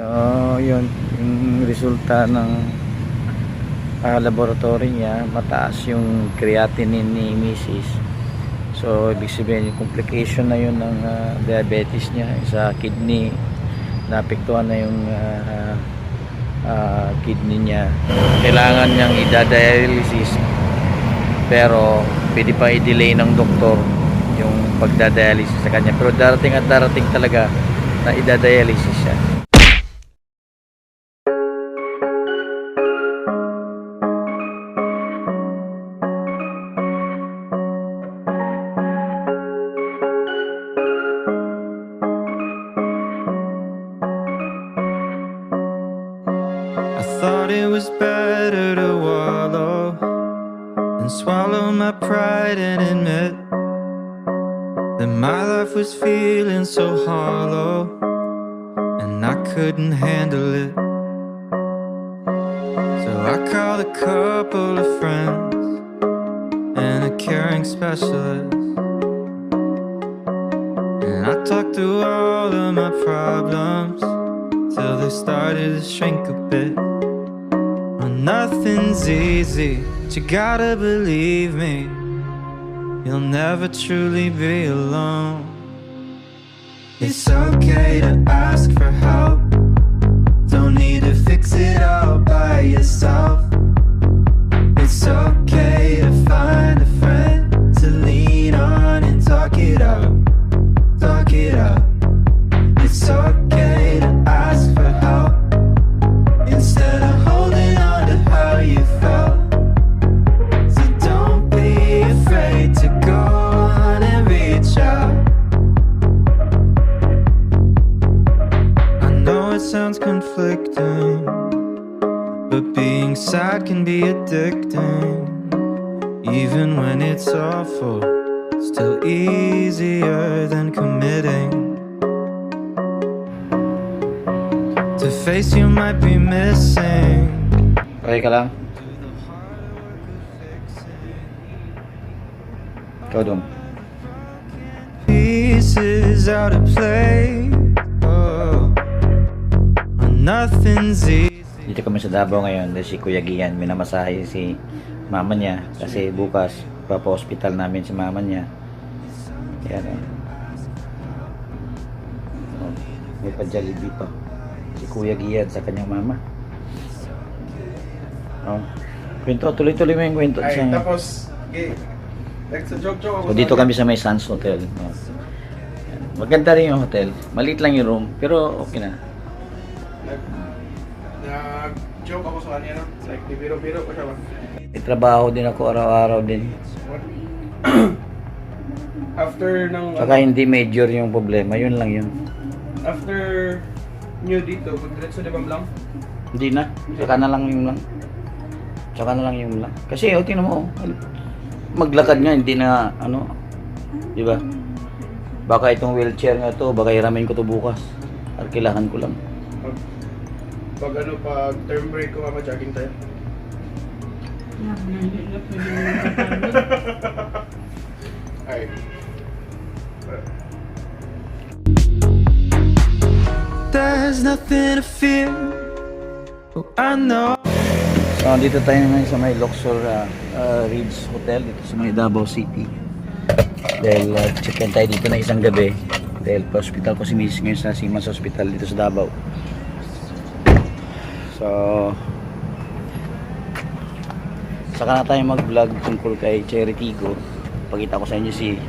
So, yun, yung resulta ng ah, laboratory niya, mataas yung creatinine ni Mrs. So, ibig sabihin, yung complication na yun ng ah, diabetes niya sa kidney, naapektuhan na yung ah, ah, kidney niya. Kailangan niyang idadialysis pero pwede pa i-delay ng doktor yung pagdadialysis sa kanya. Pero darating at darating talaga na idadialysis siya. My pride and admit that my life was feeling so hollow and I couldn't handle it. So I called a couple of friends and a caring specialist. And I talked through all of my problems till they started to shrink a bit. Well, nothing's easy, but you gotta believe me. You'll never truly be alone. It's okay to ask for help. Don't need to fix it all by yourself. Ikaw dun. Pieces out of place. Oh, nothing's easy. Dito kami sa Davao ngayon dahil si Kuya Gian minamasahe si mama niya kasi bukas papa-hospital namin si mama niya. Yan eh. Oh, may pa-jollibee pa. Si Kuya Gian sa kanyang mama. Oh. Kwento, tuloy-tuloy mo yung kwento. Ay, sa- tapos, okay. Like sa joke-joke ako. So dito kami sa may Sands Hotel. Maganda rin yung hotel. Maliit lang yung room, pero okay na. Nag, nag-joke ako sa kanya, no? Like, bibiro-biro ko siya ba? May trabaho din ako araw-araw din. After ng, Saka hindi major yung problema, yun lang yun. after nyo dito, magdiretso di ba lang? Hindi na. Saka na lang yung lang. Saka na lang yung lang. Kasi, o, tingnan mo, oh, maglakad nga, hindi na, ano, di ba? Baka itong wheelchair nga to, baka hiramin ko to bukas. Arkilahan ko lang. Pag, pag ano, pag term break ko, mama, jogging tayo. Ay. There's nothing to fear. Oh, I know. So, dito tayo ngayon sa may Luxor uh, uh, Ridge Hotel, dito sa may Davao City. Dahil uh, check-in tayo dito na isang gabi. Dahil pa-hospital ko si Mrs. ngayon sa Siemens Hospital dito sa Davao. So, saka na tayo mag-vlog tungkol kay Cherry Tigo. Pakita ko sa inyo si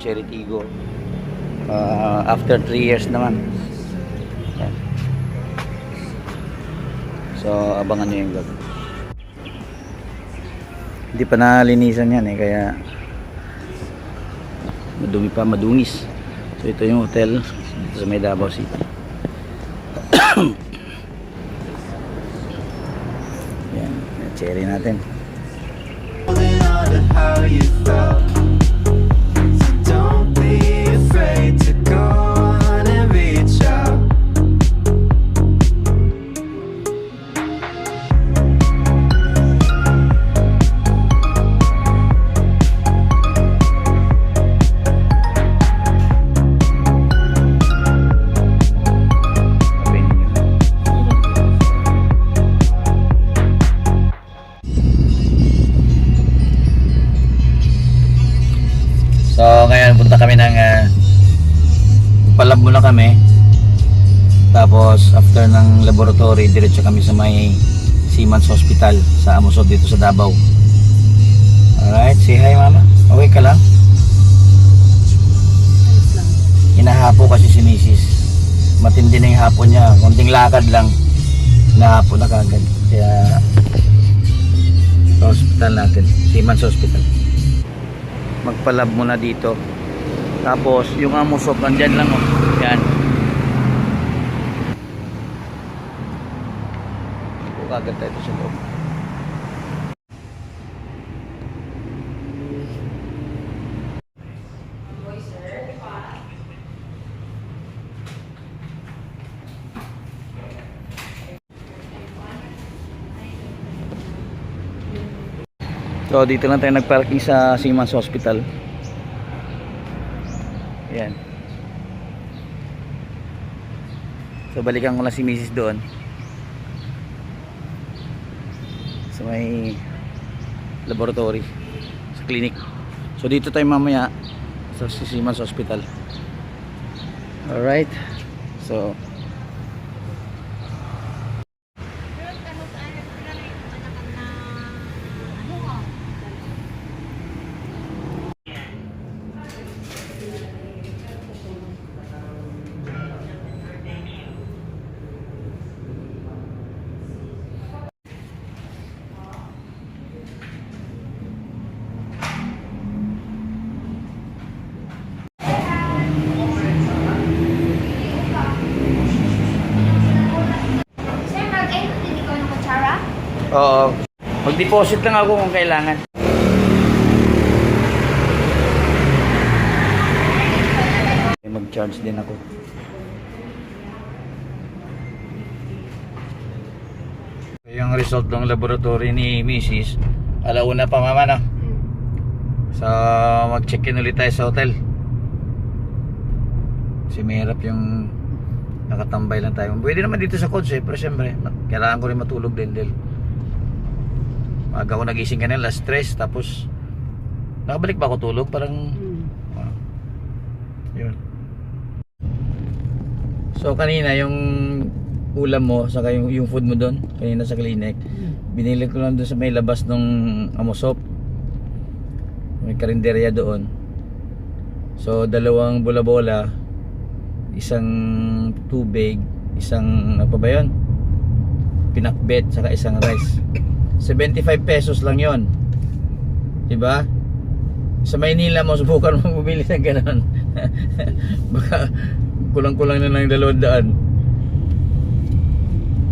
Cherry Tigo. Uh, after 3 years naman. So, abangan nyo yung vlog. Hindi pa nalinisan yan eh, kaya madumi pa, madungis. So, ito yung hotel dito sa may Davao City. yan, cherry natin. Ng laboratory, diretso kami sa may Siemens Hospital sa Amusot dito sa Davao. Alright, say hi mama. Okay ka lang? Hinahapo kasi si Mrs. Matindi na yung hapon niya. Kunting lakad lang. Hinahapo na kagad. Kaya sa hospital natin. Siemens Hospital. Magpalab muna dito. Tapos yung amusop nandyan lang oh. Yan. Kagad tayo sa loob. So dito lang tayo nagparking sa Siemens Hospital. Yan. So balikan ko lang si Mrs. doon. Sa may laboratory sa clinic. So dito tayo mamaya sa Siemens Hospital. Alright. So Sir, mag-end din ikaw ng kutsara? Oo. Mag-deposit lang ako kung kailangan. Mag-charge din ako. Yung result ng laboratory ni Mrs. Alauna pa mama na. So, mag-check-in ulit tayo sa hotel. Kasi mahirap yung nakatambay lang tayo. Pwede naman dito sa coach eh, pero syempre, kailangan ko rin matulog din dahil Maaga ako nagising kanina, last stress, tapos nakabalik ba ako tulog? Parang, ah, yun. So kanina yung ulam mo, saka yung, yung food mo doon, kanina sa clinic, binili ko lang doon sa may labas ng Amosop. May karinderya doon. So dalawang bola-bola, isang tubig, isang ano pa ba yun? Pinakbet, saka isang rice. 75 pesos lang yon Diba? Sa Maynila mo, subukan mo bumili ng ganun. Baka kulang-kulang na lang dalawang daan.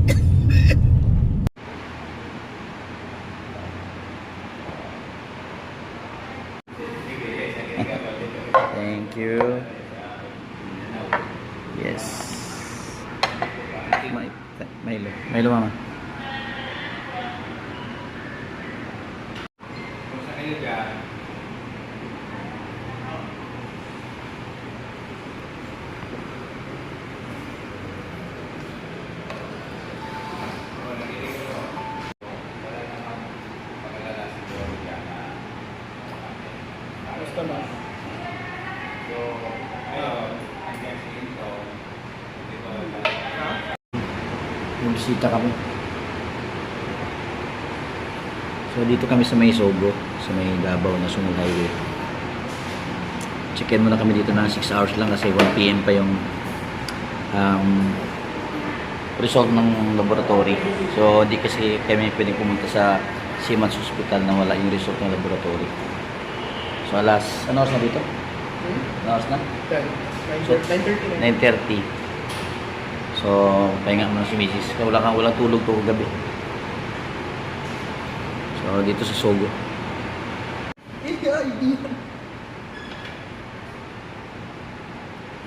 Thank you. Yes. May, Milo mama. Basta na. Yung bisita kami. So dito kami sa may Sogo, sa may Davao National Highway. Check-in muna kami dito na 6 hours lang kasi 1pm pa yung um, result ng laboratory. So di kasi kami pwedeng pumunta sa Siemens Hospital na wala yung result ng laboratory. So alas, ano oras na dito? Ano oras na? 9.30 na. 9.30 So, pahinga muna si Mrs. Wala kang walang tulog to gabi. So, dito sa Sogo.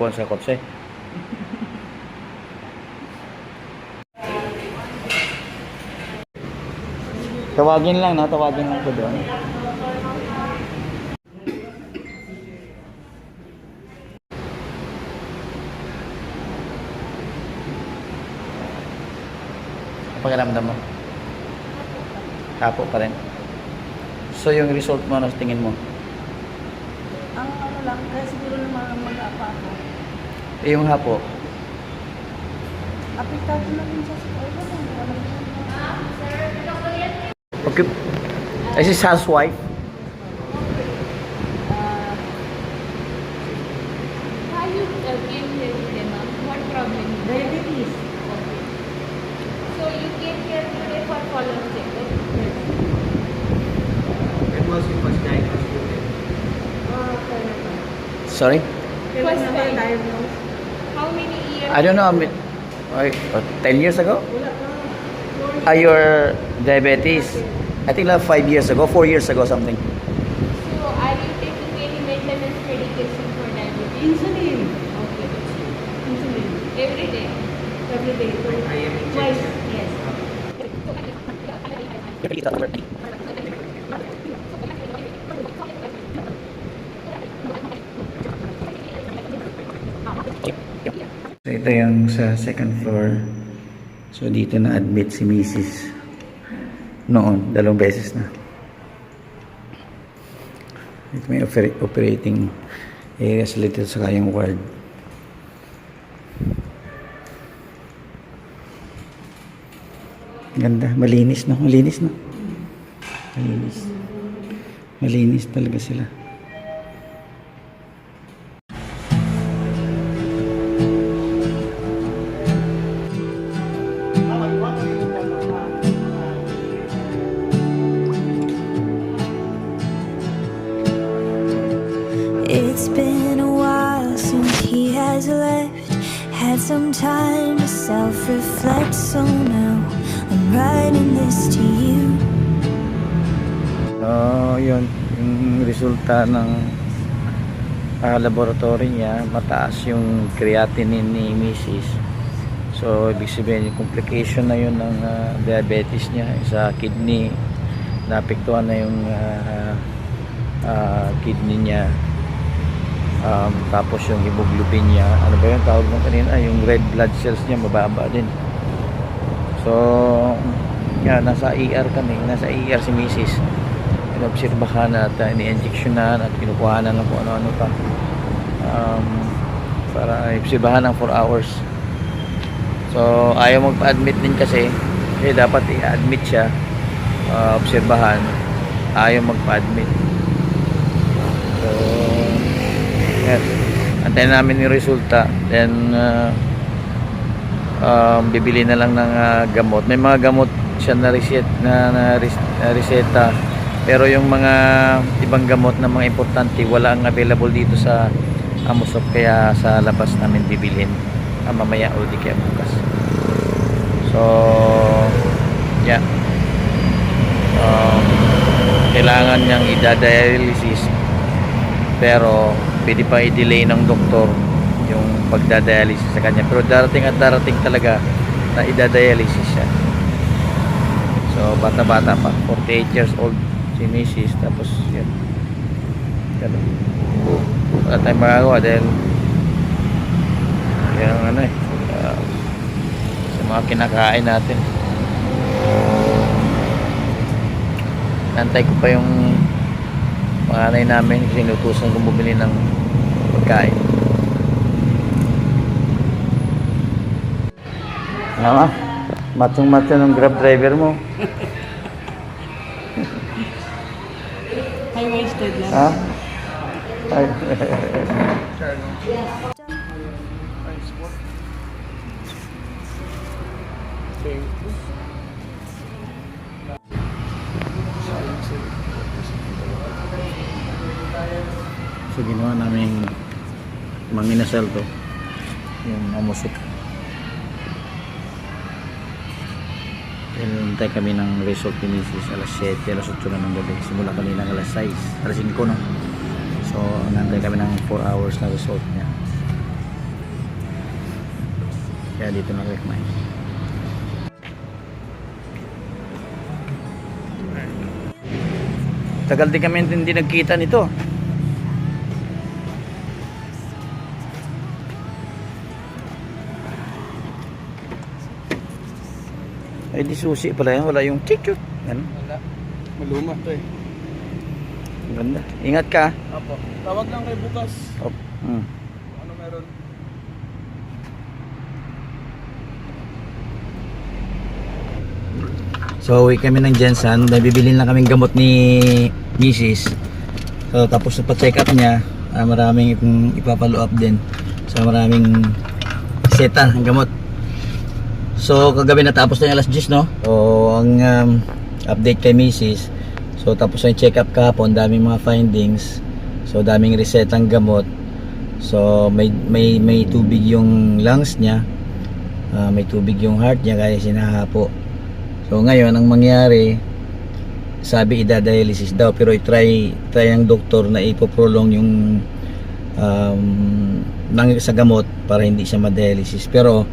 Puan sa kotse. Tawagin lang, no? Tawagin lang ko doon. Pakiramdam mo? Tapo pa rin. So yung result mo, ano tingin mo? Ang ano lang, kaya siguro naman mag-apa ako. Eh, yung hapo. Apektado na rin siya sa ano, walang Okay. This is housewife. Kaya ba? Sorry? Kailan First na ba time. diagnose? How many years? I don't know. I mean, like, uh, 10 years ago? Wala pa. Ah, your diabetes. I think like 5 years ago, 4 years ago, something. So are you taking any maintenance medication for diabetes? Insulin. Okay. Insulin. Every day? Every day. Twice? Yes. So ito yung sa second floor. So dito na admit si Mrs. Noon, dalawang beses na. Ito may oper- operating areas dito sa kayang ward. Ganda, malinis no, malinis no. Malinis. Malinis talaga sila. Some time to self reflect, so now I'm writing this to you. So, yun, yung resulta ng ah, laboratory niya, mataas yung creatinine ni Mrs. So, ibig sabihin, yung complication na yun ng ah, diabetes niya sa kidney, naapektuhan na yung ah, ah, kidney niya. Um, tapos yung hemoglobin niya, ano ba yung tawag mo kanina? Yung red blood cells niya, mababa din. So, yan, nasa ER kami, nasa ER si Mrs inobserbahan at uh, ini-injectionan at kinukuhanan ng kung ano-ano pa um, para obserbahan ng 4 hours so ayaw magpa-admit din kasi kasi dapat i-admit siya uh, obserbahan ayaw magpa-admit so yes. Antayin namin yung resulta. Then uh, um, bibili na lang ng uh, gamot. May mga gamot siya na reset na, na, na reseta. Pero yung mga ibang gamot na mga importante wala ang available dito sa Amosop kaya sa labas namin bibilhin. Ah, mamaya o kaya bukas. So yeah. Um, kailangan niyang idadialysis. Pero pwede pa i-delay ng doktor yung pagdadialysis sa kanya. Pero darating at darating talaga na idadialysis siya. So bata bata pa. 48 years old si Mrs. tapos yun. Ganun. Wala tayong magagawa dahil yan ano eh ah, sa mga kinakain natin. Nantay ko pa yung panganay namin kasi inutusan kong bumili ng pagkain Mama, matong macho ng grab driver mo. High-waisted lang. Ha? Ay. So ginawa namin manginasal to yung amusok Hinintay kami ng result ni alas 7, alas 8 na ng gabi. Simula kanina ng alas 6, alas 5 no. So, nantay kami ng 4 hours na result niya. Kaya dito na kumain. Tagal din kami hindi nagkita nito. Ay di susi pala yan, wala yung tikot. Ano? Wala. Maluma to eh. Ganda. Ingat ka. Apo. Tawag lang kay bukas. Oh. Hmm. Ano meron? So, uwi kami ng Jensen. Nabibili lang kaming gamot ni Mrs. So, tapos na pa-check up niya, ah, maraming ipapalo up din. So, maraming seta ng gamot. So, kagabi natapos na yung alas 10, no? So, ang um, update kay Mrs. So, tapos na yung check up kahapon, daming mga findings. So, daming resetang gamot. So, may, may, may tubig yung lungs niya. Ah, may tubig yung heart niya kaya sinahapo. So ngayon ang mangyari sabi ida-dialysis daw pero i-try try ng doktor na ipoprolong yung um, ng, sa gamot para hindi siya ma-dialysis pero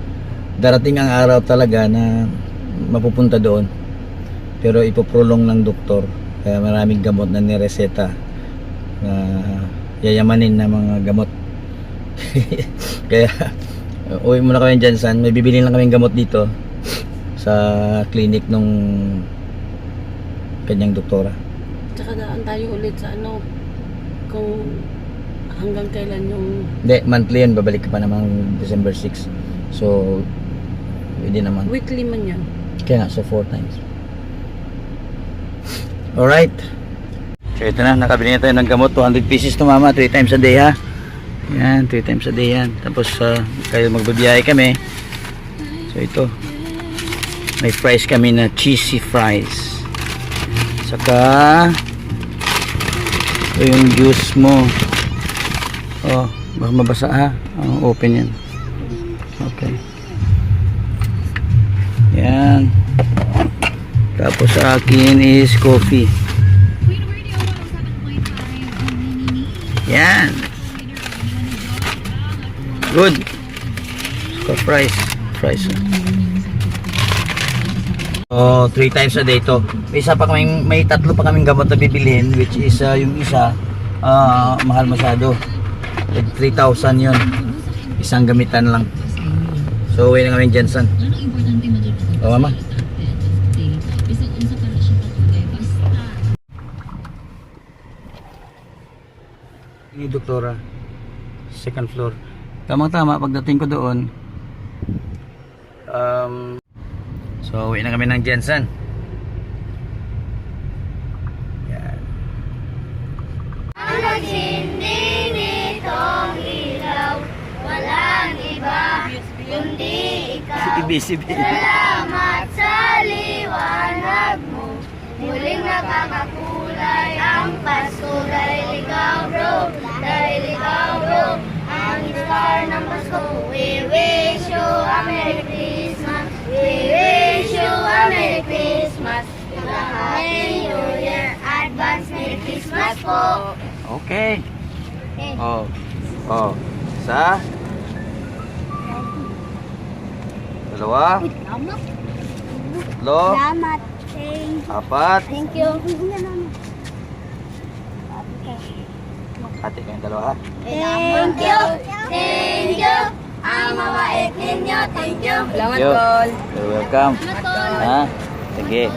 darating ang araw talaga na mapupunta doon. Pero ipoprolong ng doktor. Kaya maraming gamot na nireseta na yayamanin na mga gamot. Kaya uwi muna kami dyan san. May bibili lang kaming gamot dito sa clinic nung kanyang doktora. Tsaka daan tayo ulit sa ano, kung hanggang kailan yung Hindi, monthly yun, babalik ka pa namang December 6. So, pwede naman. weekly man yan. Kaya nga, so 4 times. Alright. So, ito na, nakabili na tayo ng gamot. 200 pieces to mama, 3 times a day ha. Yan, 3 times a day yan. Tapos, uh, kayo magbabiyahe kami. So, ito. May fries kami na cheesy fries. Saka, ito yung juice mo. Oh, baka mabasa ha. Oh, open yan. Okay. Yan. Tapos sa akin is coffee. Yan. Good. Saka fries. Fries. Oh, three times a day to. May isa pa kaming, may tatlo pa kaming gamot na bibilhin which is uh, yung isa ah, mahal masyado. Like 3,000 yun. Isang gamitan lang. So, uwi na kami Jensen. O, mama. Doktora. Second floor. Tamang tama pagdating ko doon. Um, so, uwi na kami ng Jensen. Yan. Hindi nitong ilaw, walang iba, kundi ikaw. Salamat sa liwanag mo, muling nakakakulay ang Pasko dahil ikaw bro, dahil ikaw bro, ang star ng Pasko. We wish you a Merry Christmas, we wish you a Merry Christmas, and a Happy New Year, advance Merry Christmas po. Okay. Oh. Oh. Isa. Dalawa. Tatlo. Salamat. Thank Apat. Thank you. Ate kayong dalawa ha. Thank you. Thank you. Ang mabait ninyo. Thank you. Thank you. You're welcome. Ha? Sige.